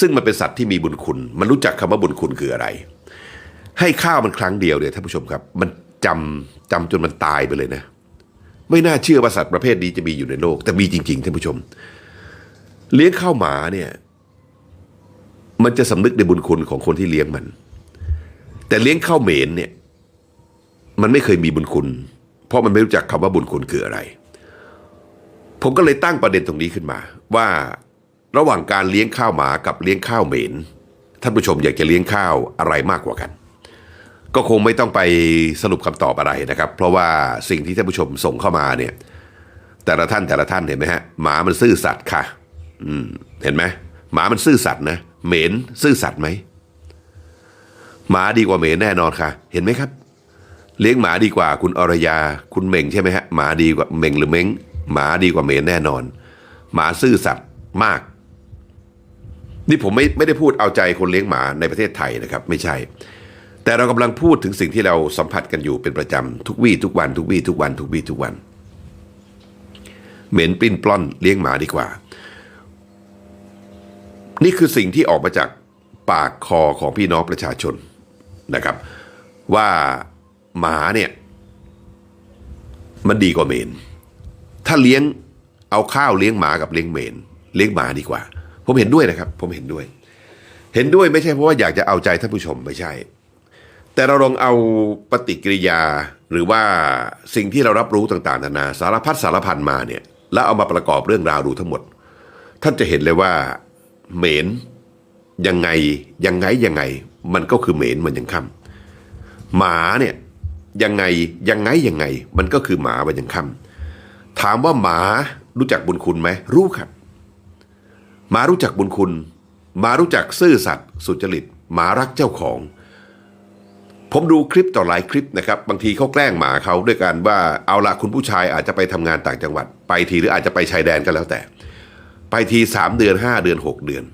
ซึ่งมันเป็นสัตว์ที่มีบุญคุณ มันรู้จักคำว่าบุญคุณคืออะไร ให้ข้าวมันครั้งเดียวเนี่ยท่านผู้ชมครับ มันจำจำจนมันตายไปเลยนะ ไม่น่าเชื่อว่าสัตว์ประเภทนี้จะมีอยู่ในโลก แต่มีจริงๆท่านผู้ชม เลี้ยงข้าวหมาเนี่ยมันจะสำนึกในบุญคุณของคนที่เลี้ยงมัน แต่เลี้ยงข้าวเหม็นเนี่ยมันไม่เคยมีบุญคุณ เพราะมันไม่รู้จักคำว่าบุญคุณคืออะไร ผมก็เลยตั้งประเด็นตรงนี้ขึ้นมา ว่า ระหว่างการเลี้ยงข้าวหมากับเลี้ยงข้าวเหม็นท่านผู้ชมอยากจะเลี้ยงข้าวอะไรมากกว่ากัน ก็คงไม่ต้องไปสรุปคำตอบอะไรนะครับ เพราะว่าสิ่งที่ท่านผู้ชมส่งเข้ามาเนี่ย แต่ละท่านแต่ละท่านเห็นไหมฮะหมามันซื่อสัตย์ค่ะ อืม เห็นไหมหมามันซื่อสัตย์นะเหม็นซื่อสัตย์ไหมหมาดีกว่าเหม็นแน่นอนค่ะ เห็นไหมครับ เลี้ยงหมาดีกว่าคุณอรยา คุณเหม่งใช่ไหมฮะหมาดีกว่าเหม่งหรือเม้งหมาดีกว่าเหม็นแน่นอน หมาซื่อสัตย์มาก นี่ผมไม่ไม่ได้พูดเอาใจคนเลี้ยงหมาในประเทศไทยนะครับ ไม่ใช่ แต่เรากำลังพูดถึงสิ่งที่เราสัมผัสกันอยู่เป็นประจำทุกวี่ทุกวัน ทุกวี่ทุกวัน ทุกวี่ทุกวัน เหม็นปลิ้นปล้อนเลี้ยงหมาดีกว่า นี่คือสิ่งที่ออกมาจากปากคอของพี่น้องประชาชนนะครับ ว่าหมาเนี่ยมันดีกว่าเหมน ถ้าเลี้ยงเอาข้าวเลี้ยงหมากับเลี้ยงเหมน เลี้ยงหมาดีกว่า ผมเห็นด้วยนะครับ ผมเห็นด้วย เห็นด้วยไม่ใช่เพราะว่าอยากจะเอาใจท่านผู้ชมไม่ใช่ แต่เราลองเอาปฏิกิริยาหรือว่าสิ่งที่เรารับรู้ต่างๆนานาสารพัดสารพันมาเนี่ย แล้วเอามาประกอบเรื่องราวดูทั้งหมด ท่านจะเห็นเลยว่าเหม็นยังไงยังไงยังไง มันก็คือเหม็นมันยังค่ำหมาเนี่ยยังไงยังไงยังไง มันก็คือหมามันยังค่ำถามว่าหมารู้จักบุญคุณไหมรู้ครับ มารู้จักบุญคุณ มารู้จักซื่อสัตย์สุจริตหมารักเจ้าของ ผมดูคลิปต่อหลายคลิปนะครับ บางทีเขาแกล้งหมาเขาด้วยการว่าเอาละคุณผู้ชายอาจจะไปทำงานต่างจังหวัด ไปทีหรืออาจจะไปชายแดนก็แล้วแต่ ไปทีสามเดือนห้าเดือนหกเดือน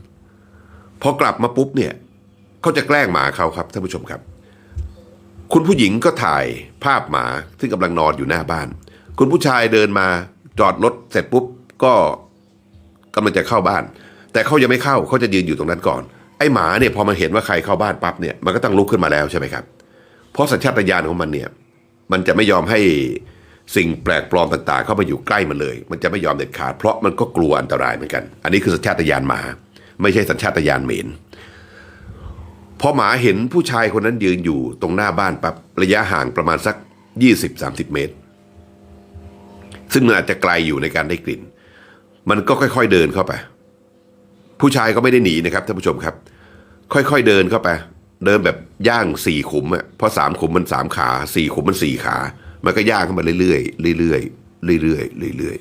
พอกลับมาปุ๊บเนี่ยเขาจะแกล้งหมาเขาครับท่านผู้ชมครับ คุณผู้หญิงก็ถ่ายภาพหมาซึ่งกำลังนอนอยู่หน้าบ้าน คุณผู้ชายเดินมาจอดรถเสร็จปุ๊บก็กำลังจะเข้าบ้าน แต่เขายังไม่เข้าเขาจะยืนอยู่ตรงนั้นก่อน ไอ้หมาเนี่ยพอมันเห็นว่าใครเข้าบ้านปั๊บเนี่ยมันก็ต้องลุกขึ้นมาแล้วใช่ไหมครับ เพราะสัญชาตญาณของมันเนี่ยมันจะไม่ยอมให้สิ่งแปลกปลอมต่างๆ เข้ามาอยู่ใกล้มันเลย มันจะไม่ยอมเด็ดขาด เพราะมันก็กลัวอันตรายเหมือนกัน อันนี้คือสัญชาตญาณหมา ไม่ใช่สัญชาตญาณเหม็นพอหมาเห็นผู้ชายคนนั้นยืนอยู่ตรงหน้าบ้านปั๊บระยะห่างประมาณสัก 20-30 เมตร ซึ่งมันอาจจะไกลอยู่ในการได้กลิ่น มันก็ค่อย ๆเดินเข้าไป ผู้ชายก็ไม่ได้หนีนะครับท่านผู้ชมครับ ค่อยๆเดินเข้าไป เดินแบบย่างสี่ขุมอะเพราะสามขุมมันสามขาสี่ขุมมันสี่ขา มันก็ย่างเข้ามาเรื่อยๆเรื่อยๆเรื่อยๆเรื่อย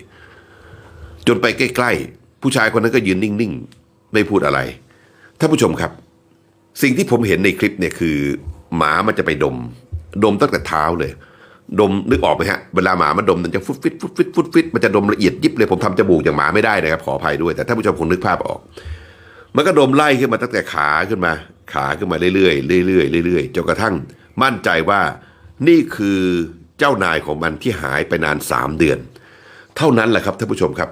ๆจนไปใกล้ๆผู้ชายคนนั้นก็ยืนนิ่งๆ ไม่พูดอะไรท่านผู้ชมครับ สิ่งที่ผมเห็นในคลิปเนี่ยคือ หมามันจะไปดม ดมตั้งแต่เท้าเลย ดมนึกออกไหมฮะเวลาหมามันดมมันจะฟุดฟิตฟุดฟิตฟุดฟิตมันจะดมละเอียดยิบเลยผมทำจมูกอย่างหมาไม่ได้นะครับขออภัยด้วยแต่ท่าผู้ชมคงนึกภาพออก มันก็ดมไล่ขึ้นมาตั้งแต่ขาขึ้นมา ขาขึ้นมาเรื่อยๆเรื่อยๆเรื่อยๆจนกระทั่งมั่นใจว่านี่คือเจ้านายของมันที่หายไปนานสามเดือน เท่านั้นแหละครับท่านผู้ชมครับ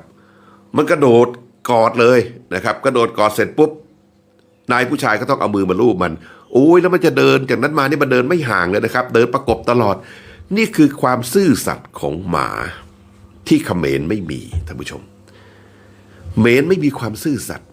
มันกระโดดกอดเลยนะครับ กระโดดกอดเสร็จปุ๊บนายผู้ชายก็ต้องเอามือมาลูบมันโอ้ยแล้วมันจะเดินจากนั้นมานี่มันเดินไม่ห่างเลยนะครับ เดินประกบตลอด นี่คือความซื่อสัตย์ของหมาที่เขมรไม่มีท่านผู้ชมเขมรไม่มีความซื่อสัตย์